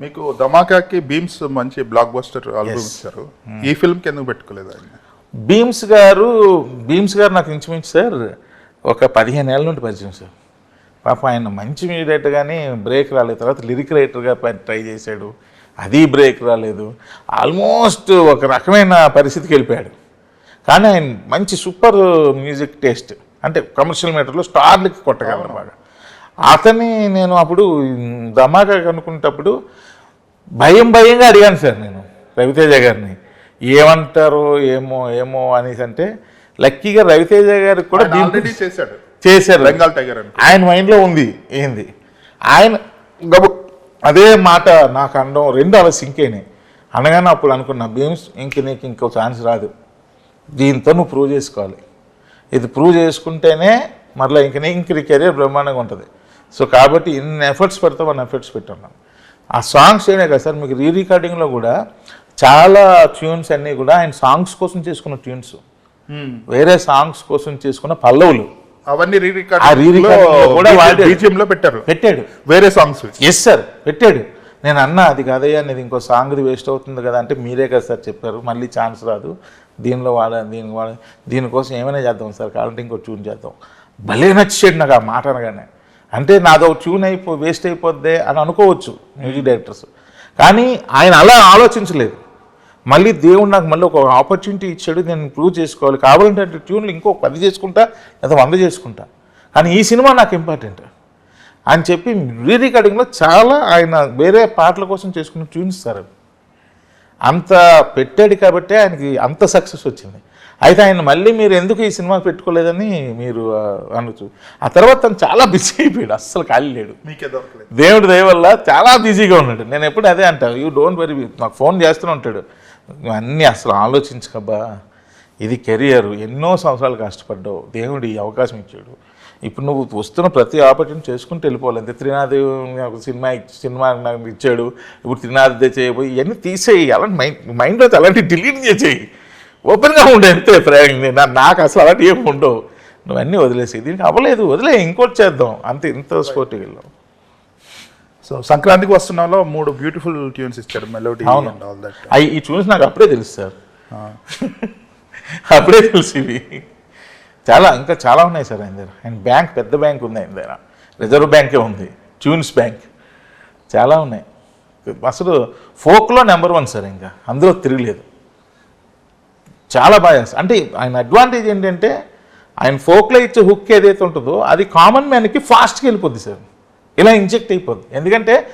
మీకు ధమాకాకి బీమ్స్ మంచి blockbuster album ఇచ్చారు. Hmm. ఈ ఫిల్మ్కి ఎందుకు పెట్టుకోలేదు ఆయన? భీమ్స్ గారు భీమ్స్ గారు నాకు ఇంచుమించు సార్ ఒక పదిహేను ఏళ్ళ నుండి పరిచయం సార్. పాప ఆయన మంచి మీడియట్ కానీ బ్రేక్ రాలేదు. తర్వాత లిరిక్ రైటర్గా ట్రై చేశాడు. అది బ్రేక్ రాలేదు. ఆల్మోస్ట్ ఒక రకమైన పరిస్థితికి వెళ్ళిపోయాడు. కానీ ఆయన మంచి సూపర్ మ్యూజిక్ టేస్ట్ అంటే కమర్షియల్ మీటర్లో స్టార్లకి కొట్టగలను బాగా. అతన్ని నేను అప్పుడు ధమాకా కనుక్కునేటప్పుడు భయం భయంగా అడిగాను సార్ నేను రవితేజ గారిని. ఏమంటారో ఏమో ఏమో అనేసి అంటే లక్కీగా రవితేజ గారికి కూడా ఆల్రెడీ చేశాడు. చేశారు. బెంగాల్ టైగర్ అని. ఆయన మైండ్లో ఉంది ఏంది? ఆయన గబు అదే మాట నాకు అనడం రెండు అలా సింక్ అయినాయి. అనగానే అప్పుడు అనుకున్నా భీమ్స్ ఇంక నీకు ఇంకో ఛాన్స్ రాదు. దీంతో నువ్వు ప్రూవ్ చేసుకోవాలి. ఇది ప్రూవ్ చేసుకుంటేనే మరలా ఇంక నీ ఇంక కెరీర్ బ్రహ్మాండంగా ఉంటుంది. సో కాబట్టి ఇన్ని ఎఫర్ట్స్ పెడతావు అన్ని ఎఫర్ట్స్ పెట్టున్నాం ఆ సాంగ్స్ ఏనే కదా సార్ మీకు రీ రికార్డింగ్లో కూడా చాలా ట్యూన్స్ అన్నీ కూడా ఆయన సాంగ్స్ కోసం చేసుకున్న ట్యూన్స్ వేరే సాంగ్స్ కోసం చేసుకున్న పల్లవులు. అవన్నీ రీ లో పెట్టారు. పెట్టాడు. వేరే సాంగ్స్ ఎస్ సార్ పెట్టాడు. నేను అన్నా అది కాదయ్యా నేను ఇంకో సాంగ్ది వేస్ట్ అవుతుంది కదా అంటే మీరే కదా సార్ చెప్పారు. మళ్ళీ ఛాన్స్ రాదు. దీనిలో వాడ దీనికి వాడ దీనికోసం ఏమైనా చేద్దాం సార్? కావాలంటే ఇంకో ట్యూన్ చేద్దాం. భలే నచ్చాడు నాకు ఆ మాట అనగానే. అంటే నాదో ట్యూన్ అయిపో వేస్ట్ అయిపోద్ది అని అనుకోవచ్చు మ్యూజిక్ డైరెక్టర్స్ కానీ ఆయన అలా ఆలోచించలేదు. మళ్ళీ దేవుడు నాకు మళ్ళీ ఒక ఆపర్చునిటీ ఇచ్చాడు నేను ప్రూవ్ చేసుకోవాలి. కావాలంటే అంటే ట్యూన్లు ఇంకో పది చేసుకుంటా లేదా వంద చేసుకుంటా. కానీ ఈ సినిమా నాకు ఇంపార్టెంట్ అని చెప్పి రీరికార్డింగ్లో చాలా ఆయన వేరే పాటల కోసం చేసుకున్న ట్యూన్స్ ఇస్తారు అంత పెట్టాడు కాబట్టి ఆయనకి అంత సక్సెస్ వచ్చింది. అయితే ఆయన మళ్ళీ మీరు ఎందుకు ఈ సినిమా పెట్టుకోలేదని మీరు అనొచ్చు. ఆ తర్వాత తను చాలా బిజీ అయిపోయాడు అస్సలు ఖాళీ లేడు. మీకే దొరకలేదు. దేవుడి దయ వల్ల చాలా బిజీగా ఉన్నాడు. నేను ఎప్పుడు అదే అంటాను యూ డోంట్ వెరీ నాకు ఫోన్ చేస్తూనే ఉంటాడు. అన్నీ అసలు ఆలోచించకబ్బా. ఇది కెరియర్ ఎన్నో సంవత్సరాలు కష్టపడ్డావు దేవుడు ఈ అవకాశం ఇచ్చాడు. ఇప్పుడు నువ్వు వస్తున్న ప్రతి ఆపర్చునిటీ చేసుకుంటూ వెళ్ళిపోవాలి. అంతే త్రినాథ్ నాకు సినిమా సినిమా నాకు ఇచ్చాడు ఇప్పుడు త్రినాథ్ చేయబోయి ఇవన్నీ తీసేయి. అలాంటి మైండ్ మైండ్లో అలాంటి డిలీట్ చేసేయి. ఓపెన్గా ఉండే అంతే ప్రయోగం నాకు అసలు అలాంటి ఏమి ఉండవు. నువ్వన్నీ వదిలేసి దీనికి అవ్వలేదు వదిలే ఇంకోటి చేద్దాం. అంతే ఇంత స్పోర్ట్కి వెళ్ళాం సో సంక్రాంతికి వస్తున్నాలో మూడు బ్యూటిఫుల్ ట్యూన్స్ ఇచ్చాడు మెలోడీ అవును. అండ్ అవి ఈ చూసి నాకు అప్పుడే తెలుసు సార్. అప్పుడే తెలుసు ఇవి. చాలా ఇంకా చాలా ఉన్నాయి సార్ ఆయన దగ్గర. ఆయన బ్యాంక్ పెద్ద బ్యాంక్ ఉంది ఆయన దగ్గర. రిజర్వ్ బ్యాంకే ఉంది. Tunes bank. చాలా ఉన్నాయి. అసలు ఫోక్లో నెంబర్ వన్ సార్ ఇంకా. అందులో తిరగలేదు. చాలా బయాస్ అంటే ఆయన అడ్వాంటేజ్ ఏంటంటే ఆయన ఫోక్లో ఇచ్చే హుక్ ఏదైతే ఉంటుందో అది కామన్ మ్యాన్కి ఫాస్ట్గా వెళ్ళిపోద్ది సార్. ఇలా ఇంజెక్ట్ అయిపోద్ది. ఎందుకంటే